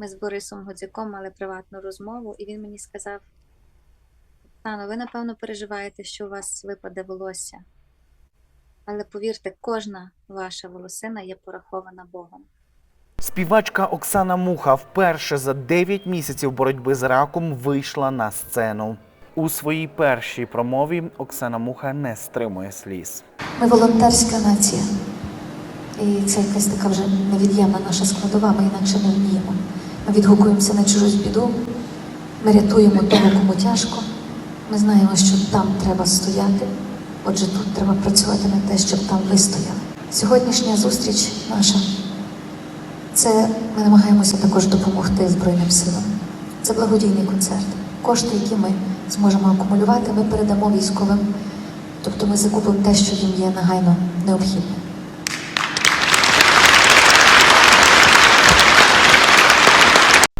Ми з Борисом Годзяком мали приватну розмову, і він мені сказав: Оксано, ви напевно переживаєте, що у вас випаде волосся. Але повірте, кожна ваша волосина є порахована Богом. Співачка Оксана Муха вперше за 9 місяців боротьби з раком вийшла на сцену. У своїй першій промові Оксана Муха не стримує сліз. Ми волонтерська нація. І це якась така вже невід'ємна наша складова, ми інакше не вміємо. Відгукуємося на чужусь біду, ми рятуємо того, кому тяжко. Ми знаємо, що там треба стояти. Отже, тут треба працювати на те, щоб там вистояли. Сьогоднішня зустріч наша це ми намагаємося також допомогти Збройним силам. Це благодійний концерт. Кошти, які ми зможемо акумулювати, ми передамо військовим. Тобто ми закупимо те, що їм є нагайно необхідне.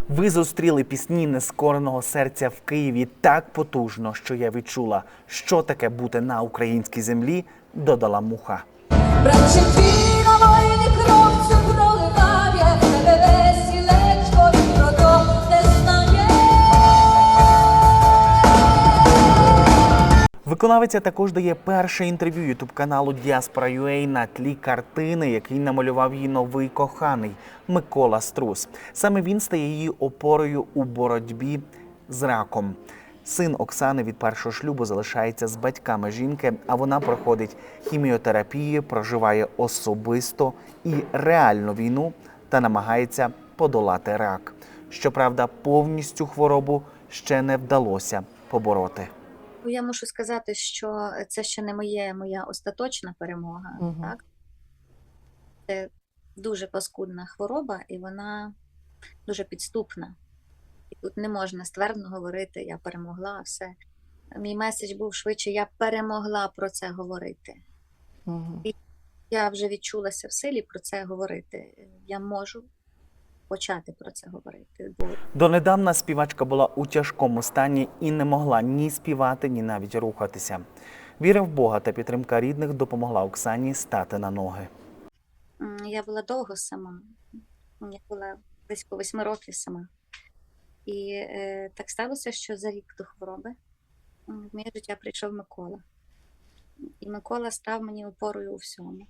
Ви зустріли пісні нескореного серця в Києві так потужно, що я відчула, що таке бути на українській землі, додала муха. Виконавиця також дає перше інтерв'ю ютуб каналу Діаспора.ua на тлі картини, який намалював її новий коханий Микола Струс. Саме він стає її опорою у боротьбі з раком. Син Оксани від першого шлюбу залишається з батьками жінки, а вона проходить хіміотерапію, проживає особисто і реальну війну та намагається подолати рак. Щоправда, повністю хворобу ще не вдалося побороти. Ну, Я мушу сказати, що це ще не моє, моя остаточна перемога. Мгм. Так? Це дуже паскудна хвороба, і вона дуже підступна. І тут не можна ствердно говорити, я перемогла, все. Мій меседж був швидше, я перемогла про це говорити. І Я вже відчулася в силі про це говорити. Я можу почати про це говорити. Бо Донедавна співачка була у тяжкому стані і не могла ні співати, ні навіть рухатися. Віра в Бога та підтримка рідних допомогла Оксані стати на ноги. Я була довго сама. Я була близько восьми років сама. І е, так сталося, що за рік до хвороби в моє життя прийшов Микола. І Микола став мені опорою у всьому.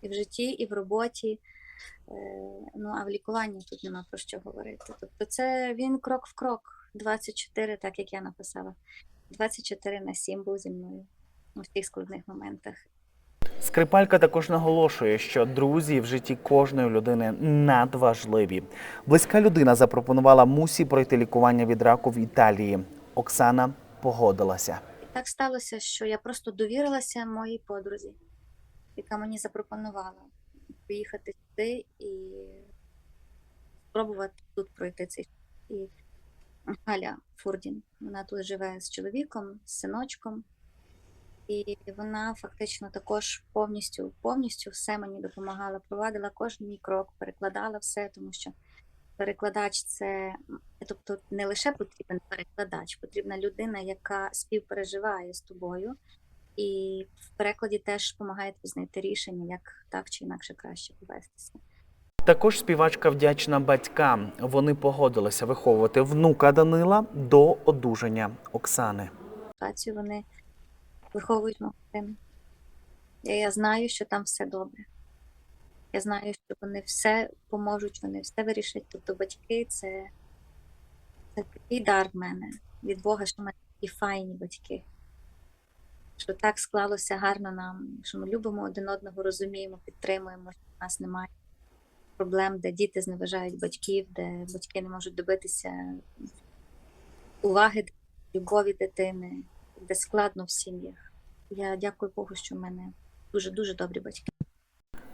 І в житті, і в роботі. Е, ну, а в лікуванні тут нема про що говорити. Тобто, це він крок в крок, 24, так як я написала. 24 на 7 був зі мною у всіх складних моментах. Скрипалька також наголошує, що друзі в житті кожної людини надважливі. Близька людина запропонувала мусі пройти лікування від раку в Італії. Оксана погодилася. І так сталося, що я просто довірилася моїй подрузі, яка мені запропонувала приїхати сюди і спробувати тут пройти цей. І Галя Фурдін, вона тут живе з чоловіком, з синочком, і вона фактично також повністю, повністю все мені допомагала, провадила кожен мій крок, перекладала все, тому що перекладач це тобто не лише потрібен перекладач, потрібна людина, яка співпереживає з тобою, і в перекладі теж допомагає знайти рішення, як так чи інакше краще повестися. Також співачка вдячна батькам. Вони погодилися виховувати внука Данила до одужання Оксани. Ситуацію вони виховують мого сина. Я, я знаю, що там все добре. Я знаю, що вони все поможуть, вони все вирішать. Тобто батьки це, це такий дар в мене від Бога, що в мене такі файні батьки. Що так склалося гарно нам, що ми любимо один одного, розуміємо, підтримуємо, що в нас немає проблем, де діти зневажають батьків, де батьки не можуть добитися уваги, любові дитини, де складно в сім'ях. Я дякую Богу, що в мене дуже дуже добрі батьки.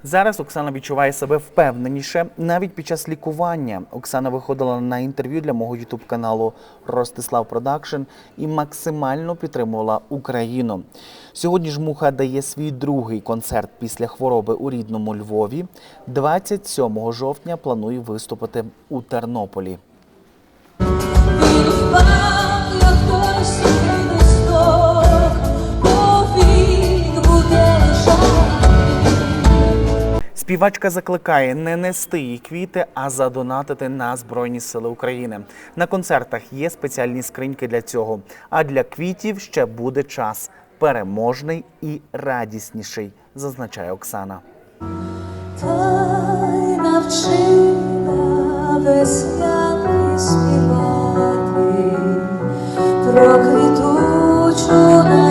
Зараз Оксана відчуває себе впевненіше. Навіть під час лікування Оксана виходила на інтерв'ю для мого ютуб каналу Ростислав Продакшн і максимально підтримувала Україну. Сьогодні ж муха дає свій другий концерт після хвороби у рідному Львові. 27 жовтня планує виступити у Тернополі. Він Співачка закликає не нести їй квіти, а задонатити на Збройні Сили України. На концертах є спеціальні скриньки для цього. А для квітів ще буде час переможний і радісніший, зазначає Оксана. Та про квітучу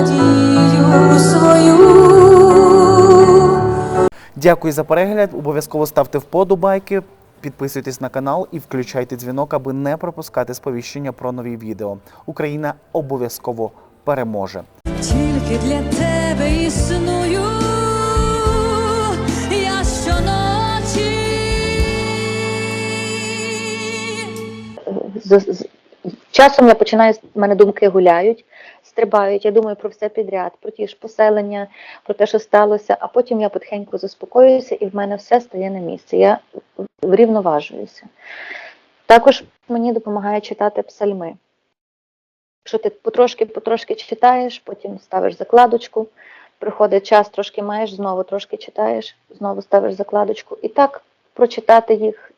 Дякую за перегляд. Обов'язково ставте вподобайки, підписуйтесь на канал і включайте дзвінок, аби не пропускати сповіщення про нові відео. Україна обов'язково переможе. Тільки для тебе існую я щоночі. Часом я починаю, в мене думки гуляють, стрибають. Я думаю про все підряд, про ті ж поселення, про те, що сталося, а потім я потихеньку заспокоююся і в мене все стає на місце. Я врівноважуюся. Також мені допомагає читати псальми. Якщо ти потрошки-потрошки читаєш, потім ставиш закладочку, приходить час, трошки маєш, знову трошки читаєш, знову ставиш закладочку. І так прочитати їх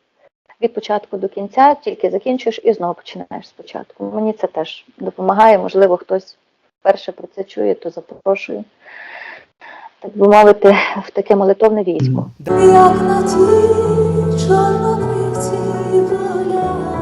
від початку до кінця, тільки закінчуєш і знову починаєш спочатку. Мені це теж допомагає. Можливо, хтось вперше про це чує, то запрошую. Так би мовити, в таке молитовне військо. Як на ті чорнобривці поля,